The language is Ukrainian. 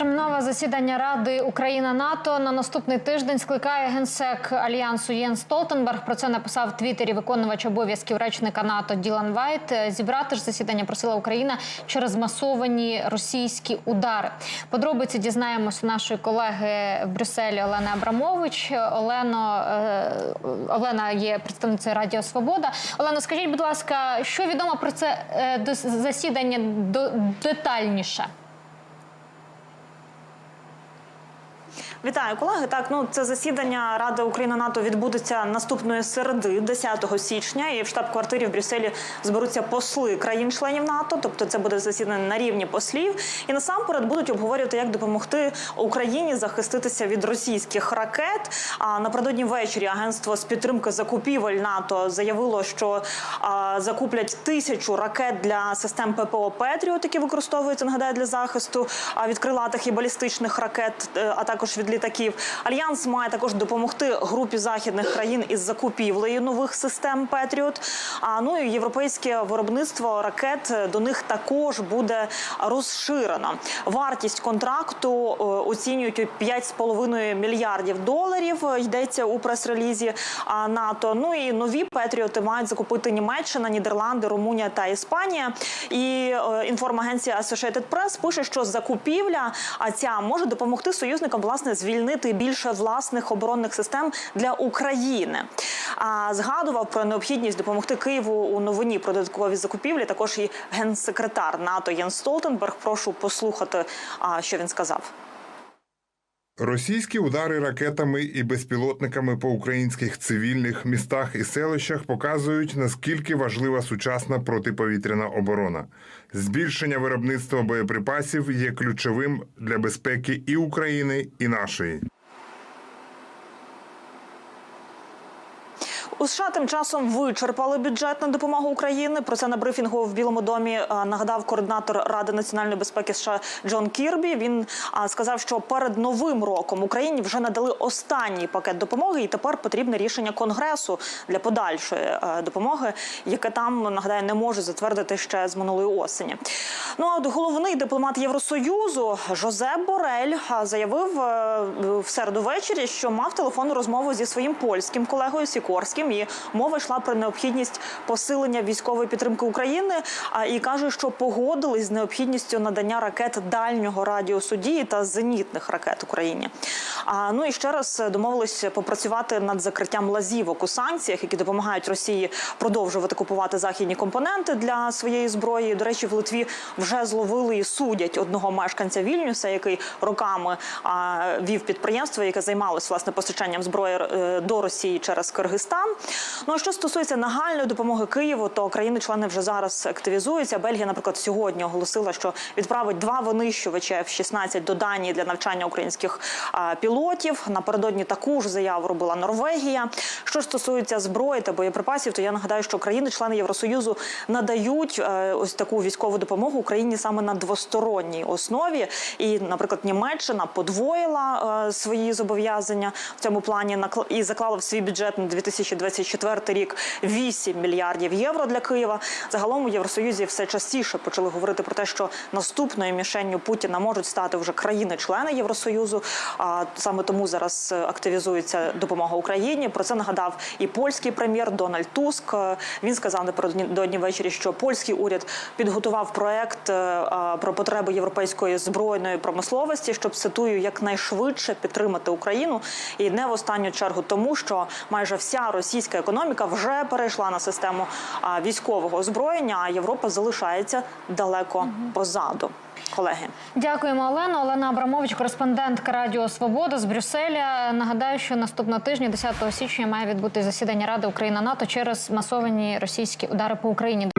Термінове засідання Ради Україна НАТО на наступний тиждень скликає генсек альянсу Єн Столтенберг. Про це написав в Твіттері виконувач обов'язків речника НАТО Ділан Вайт. Зібрати ж засідання просила Україна через масовані російські удари. Подробиці дізнаємося нашої колеги в Брюсселі Олени Абрамович. Олено е, Олена є представницею Радіо Свобода. Олено, скажіть, будь ласка, що відомо про це е, засідання до- детальніше? Вітаю, колеги. Так, ну це засідання Ради Україна НАТО відбудеться наступної середи, 10 січня. І в штаб-квартирі в Брюсселі зберуться посли країн-членів НАТО. Тобто, це буде засідання на рівні послів. І насамперед будуть обговорювати, як допомогти Україні захиститися від російських ракет. А напередодні ввечері агентство з підтримки закупівель НАТО заявило, що а, закуплять тисячу ракет для систем ППО Петріот, які використовуються нагадаю для захисту а, від крилатих і балістичних ракет, е, а також від літаків. Альянс має також допомогти групі західних країн із закупівлею нових систем Петріот. А ну і європейське виробництво ракет до них також буде розширено. Вартість контракту е, оцінюють у 5,5 мільярдів доларів. Йдеться у прес-релізі НАТО. Ну і нові Петріоти мають закупити Німеччина, Нідерланди, Румунія та Іспанія. І е, інформагенція Associated Press пише, що закупівля а ця може допомогти союзникам власне звільнити більше власних оборонних систем для України. А згадував про необхідність допомогти Києву у новині про додаткові закупівлі. Також і генсекретар НАТО Єн Столтенберг. Прошу послухати, що він сказав. Російські удари ракетами і безпілотниками по українських цивільних містах і селищах показують наскільки важлива сучасна протиповітряна оборона. Збільшення виробництва боєприпасів є ключовим для безпеки і України, і нашої. У США тим часом вичерпали бюджет на допомогу Україні. Про це на брифінгу в Білому домі е, нагадав координатор Ради національної безпеки США Джон Кірбі. Він сказав, що перед новим роком Україні вже надали останній пакет допомоги, і тепер потрібне рішення конгресу для подальшої е, допомоги, яке там нагадаю не може затвердити ще з минулої осені. Ну а головний дипломат Євросоюзу Жозеп Борель заявив е, в середу ввечері, що мав телефонну розмову зі своїм польським колегою Сікорським. І мова йшла про необхідність посилення військової підтримки України. І каже, що погодились з необхідністю надання ракет дальнього радіусу дії та зенітних ракет Україні. А ну і ще раз домовились попрацювати над закриттям лазівок у санкціях, які допомагають Росії продовжувати купувати західні компоненти для своєї зброї. До речі, в Литві вже зловили і судять одного мешканця Вільнюса, який роками вів підприємство, яке займалось власне постачанням зброї е, до Росії через Киргизстан. Ну а що стосується нагальної допомоги Києву, то країни-члени вже зараз активізуються. Бельгія, наприклад, сьогодні оголосила, що відправить два винищувачі F-16 до Данії для навчання українських а, пілотів. Напередодні таку ж заяву робила Норвегія. Що стосується зброї та боєприпасів, то я нагадаю, що країни-члени Євросоюзу надають е, ось таку військову допомогу Україні саме на двосторонній основі. І, наприклад, Німеччина подвоїла е, свої зобов'язання в цьому плані і заклала в свій бюджет на 2024 рік 8 мільярдів євро для Києва. Загалом у Євросоюзі все частіше почали говорити про те, що наступною мішенню Путіна можуть стати вже країни-члени Євросоюзу. А саме тому зараз активізується допомога Україні. Про це нагадав і польський прем'єр Дональд Туск. Він сказав напередодні ввечері, що польський уряд підготував проект е, про потреби європейської збройної промисловості, щоб цитую якнайшвидше підтримати Україну, і не в останню чергу тому, що майже вся російська економіка вже перейшла на систему військового озброєння, а Європа залишається далеко позаду. Колеги. Дякуємо, Олено. Олена Абрамович, кореспондентка Радіо Свобода з Брюсселя. Нагадаю, що наступного тижня, 10 січня, має відбути засідання Ради Україна НАТО через масовані російські удари по Україні.